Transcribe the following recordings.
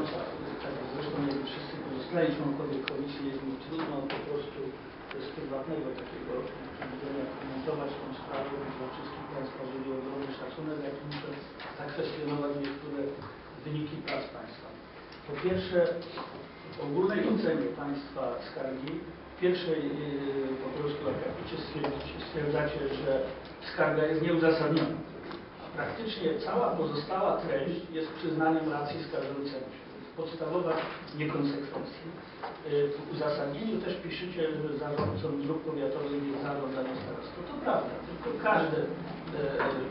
Tak zresztą jak wszyscy pozostali członkowie komisji, jest mi trudno po prostu z prywatnego takiego widzenia komentować tą sprawę dla wszystkich Państwa, żeby ogromny szacunek, jak muszę zakwestionować niektóre wyniki prac Państwa. Po pierwsze, w ogólnej ocenie Państwa skargi, pierwszej yy, po prostu akapicie stwierdzacie, że skarga jest nieuzasadniona. A praktycznie cała pozostała treść jest przyznaniem racji skarżącemu się. Podstawowa niekonsekwencja. Yy, W uzasadnieniu też piszecie, że zarządcą dróg powiatowych jest zarząd dla starostwa. To prawda, tylko każde e,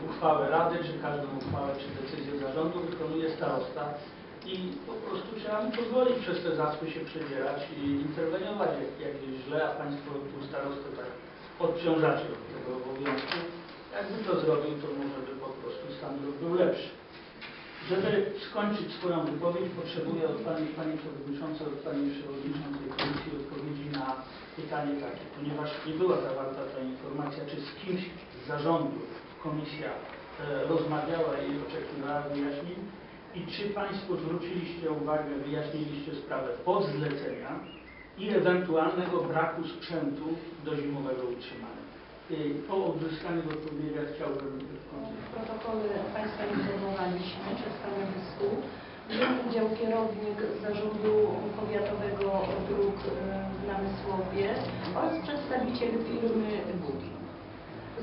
uchwałę rady, czy każdą uchwałę, czy decyzję zarządu wykonuje starosta i po prostu trzeba mu pozwolić przez te zasły się przedzierać i interweniować jak, jak jest źle, a Państwo tu starostę tak odciążacie od tego obowiązku. Jakby to zrobił, to może by po prostu stan dróg był lepszy. Żeby skończyć swoją wypowiedź, potrzebuję od Pani, Pani Przewodniczącej, od Pani Przewodniczącej Komisji odpowiedzi na pytanie takie, ponieważ nie była zawarta ta informacja, czy z kimś z zarządu Komisja e, rozmawiała i oczekiwała wyjaśnień i czy Państwo zwróciliście uwagę, wyjaśniliście sprawę podzlecenia i ewentualnego braku sprzętu do zimowego utrzymania. Y, Po uzyskanych odpowiedziach chciałbym protokole Państwa informowaliśmy w stanowisku, że udział kierownik Zarządu Powiatowego Dróg w Namysłowie oraz przedstawiciel firmy Booking.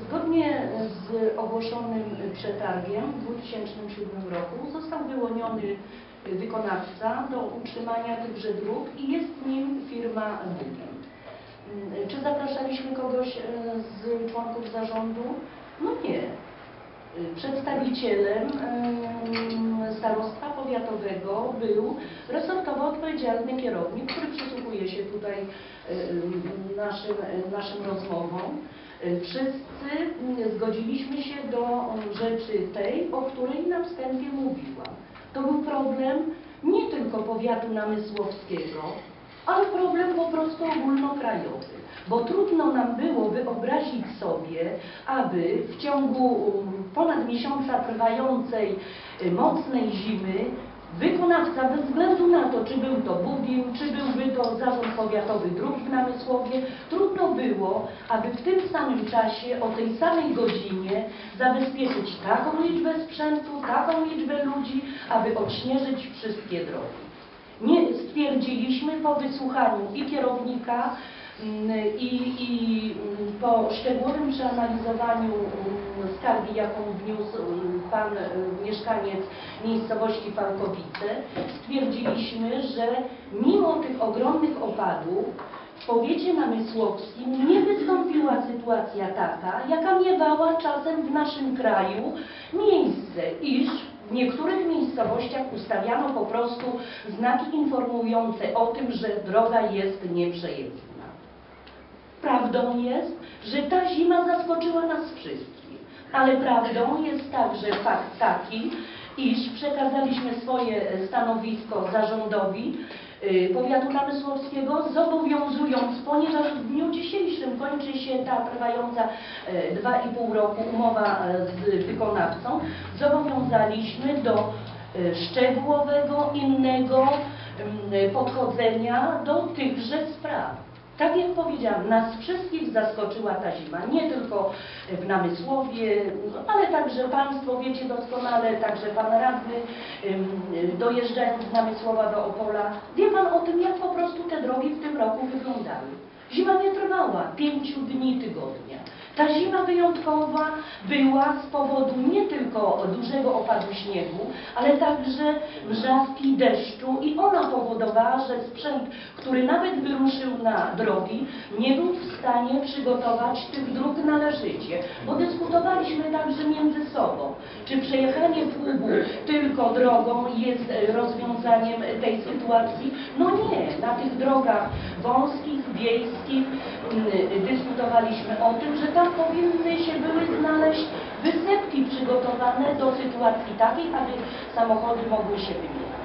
Zgodnie z ogłoszonym przetargiem w 2007 roku został wyłoniony wykonawca do utrzymania tychże dróg i jest nim firma Booking. Czy zapraszaliśmy kogoś e, z członków zarządu? No nie. Y, Przedstawicielem em, starostwa powiatowego był resortowo odpowiedzialny kierownik, który przysłuchuje się tutaj em, naszym, naszym rozmowom. Wszyscy zgodziliśmy się do rzeczy tej, o której na wstępie mówiłam. To był problem nie tylko powiatu namysłowskiego, ale problem po prostu ogólnokrajowy. Bo trudno nam było wyobrazić sobie, aby w ciągu um, ponad miesiąca trwającej y, mocnej zimy wykonawca bez względu na to, czy był to Bugin, czy byłby to Zarząd Powiatowy Dróg w Namysłowie, trudno było, aby w tym samym czasie, o tej samej godzinie zabezpieczyć taką liczbę sprzętu, taką liczbę ludzi, aby odśnieżyć wszystkie drogi. Nie stwierdziliśmy po wysłuchaniu i kierownika, mm, i, i mm, po szczegółowym przeanalizowaniu mm, skargi, jaką wniósł pan y, mieszkaniec miejscowości Falkowice, stwierdziliśmy, że mimo tych ogromnych opadów w powiecie namysłowskim nie wystąpiła sytuacja taka, jaka miewała czasem w naszym kraju miejsce, iż w niektórych miejscowościach ustawiano po prostu znaki informujące o tym, że droga jest nieprzejezdna. Prawdą jest, że ta zima zaskoczyła nas wszystkich, ale prawdą jest także fakt taki, iż przekazaliśmy swoje stanowisko zarządowi powiatu namysłowskiego, zobowiązując, ponieważ w dniu dzisiejszym kończy się ta trwająca e, dwa i pół roku umowa e, z wykonawcą, zobowiązaliśmy do e, szczegółowego, innego mm, podchodzenia do tychże spraw. Tak jak powiedziałam, nas wszystkich zaskoczyła ta zima, nie tylko w Namysłowie, ale także Państwo wiecie doskonale, także Pan Radny, dojeżdżając z Namysłowa do Opola, wie Pan o tym, jak po prostu te drogi w tym roku wyglądały. Zima nie trwała pięciu dni tygodnia. Ta zima wyjątkowa była z powodu nie tylko dużego opadu śniegu, ale także mrzawki, deszczu i ona powodowała, że sprzęt, który nawet wyruszył na drogi, nie był w stanie przygotować tych dróg należycie. Bo dyskutowaliśmy także między sobą, czy przejechanie Pługu tylko drogą jest rozwiązaniem tej sytuacji. No nie, na tych drogach wąskich, wiejskich mm, dyskutowaliśmy o tym, że tam powinny się były znaleźć wysepki przygotowane do sytuacji takiej, aby samochody mogły się wymieniać.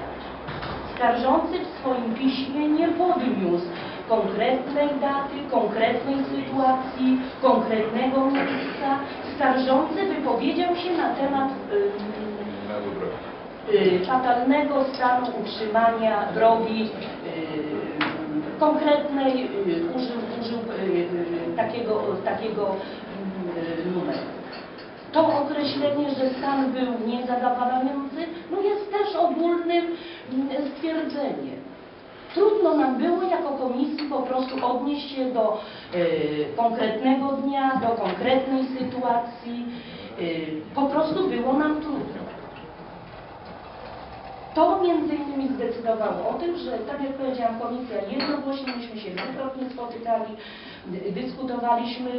Skarżący w swoim piśmie nie podniósł konkretnej daty, konkretnej sytuacji, konkretnego miejsca. Skarżący wypowiedział się na temat ym, y, fatalnego stanu utrzymania drogi y, konkretnej, y, użył, użył y, y, takiego, takiego y, numeru. To określenie, że stan był niezadowalający, no jest też ogólnym mm, stwierdzeniem. Trudno nam było jako komisji po prostu odnieść się do konkretnego dnia, do konkretnej sytuacji. Po prostu było nam trudno. To między innymi zdecydowało o tym, że tak jak powiedziałam, komisja jednogłośnie, myśmy się dwukrotnie spotykali, dy- dyskutowaliśmy.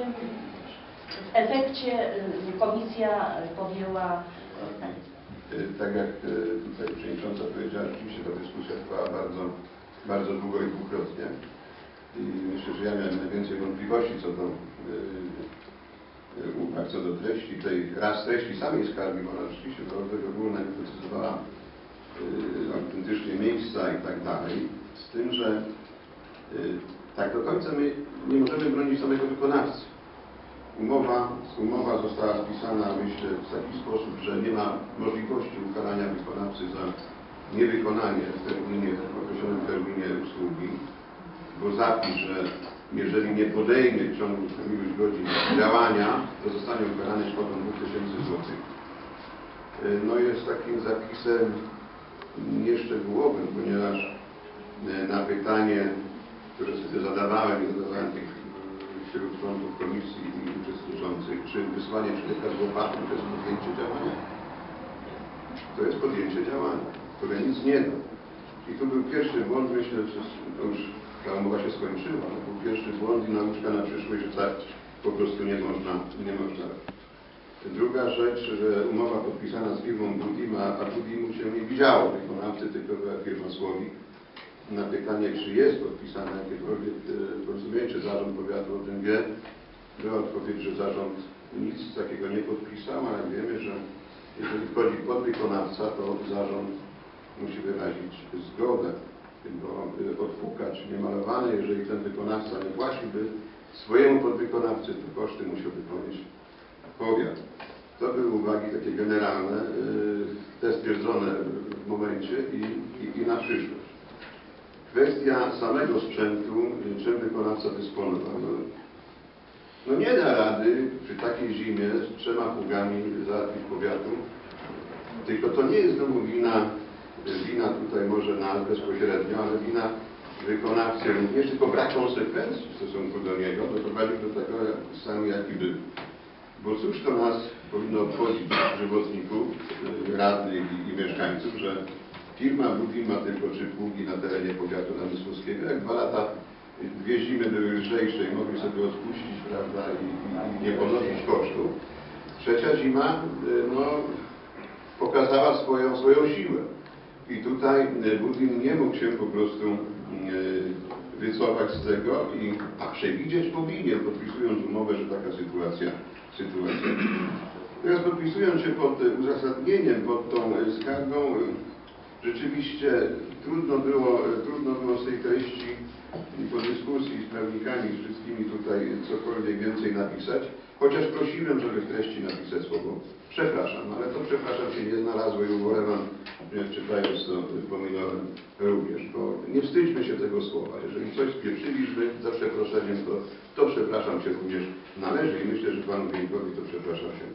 W efekcie y, komisja podjęła E, Tak jak e, tutaj przewodnicząca powiedziała, rzeczywiście ta dyskusja trwała bardzo, bardzo długo i dwukrotnie. I myślę, że ja miałem najwięcej wątpliwości co do uwag, co do treści tej, raz treści samej skargi, bo ona rzeczywiście była dość ogólna, nie precyzowała e, autentycznie miejsca i tak dalej. Z tym, że e, tak do końca my nie możemy bronić samego wykonawcy. Umowa, umowa została spisana, myślę, w taki sposób, że nie ma możliwości ukarania wykonawcy za niewykonanie w terminie, w określonym terminie usługi, bo zapis, że jeżeli nie podejmie w ciągu iluś godzin działania, to zostanie ukarany kwotą 2000 zł. No jest takim zapisem nieszczegółowym, ponieważ e, na pytanie, które sobie zadawałem i zadawałem tych wśród członków komisji i uczestniczących, czy wysłanie człowieka z łopatą to jest podjęcie działania? To jest podjęcie działania, które nic nie da. I tu był pierwszy błąd, myślę, że to już ta umowa się skończyła, ale był pierwszy błąd i nauczka na przyszłość, że tak po prostu nie można, nie można. Druga rzecz, że umowa podpisana z firmą Budima, a Budimu się nie widziało wykonawcy, tylko była firma Słowik. Na pytanie, czy jest podpisane jakiekolwiek e, porozumienie, czy zarząd powiatu o tym wie, była odpowiedź, że zarząd nic takiego nie podpisał, ale wiemy, że jeżeli wchodzi podwykonawca, to zarząd musi wyrazić zgodę, bo y, odpukać niemalowane, jeżeli ten wykonawca nie płaciłby swojemu podwykonawcy, to koszty musiałby ponieść powiat. To były uwagi takie generalne, y, te stwierdzone w momencie i, i, i na przyszłość. Kwestia samego sprzętu, y, czym wykonawca dysponował. No, nie da rady przy takiej zimie z trzema pługami załatwić powiatu, tylko to nie jest znowu wina, wina tutaj może nas bezpośrednio, ale wina wykonawcy również, tylko brak konsekwencji w stosunku do niego doprowadził do tego stanu jaki był. Bo cóż to nas powinno obchodzić żywotników, y, radnych i, i mieszkańców, że firma Budin ma tylko trzy pługi na terenie powiatu namysłowskiego. Jak dwa lata, y, dwie zimy były lżejsze i mogli sobie odpuścić, prawda, i, i, nie ponosić kosztów. Trzecia zima, y, no, pokazała swoją, swoją siłę. I tutaj y, Budin nie mógł się po prostu y, wycofać z tego, i, a przewidzieć powinien, podpisując umowę, że taka sytuacja, sytuacja. Teraz podpisując się pod uzasadnieniem, pod tą skargą, rzeczywiście trudno było, trudno było z tej treści po dyskusji z prawnikami, z wszystkimi tutaj cokolwiek więcej napisać, chociaż prosiłem, żeby w treści napisać słowo przepraszam, ale to przepraszam się nie znalazło i ubolewam, czytając to pominąłem również, bo nie wstydźmy się tego słowa. Jeżeli coś spieprzyliśmy za przeproszeniem, to, to przepraszam się również należy i myślę, że panu Wieńkowi to przepraszam się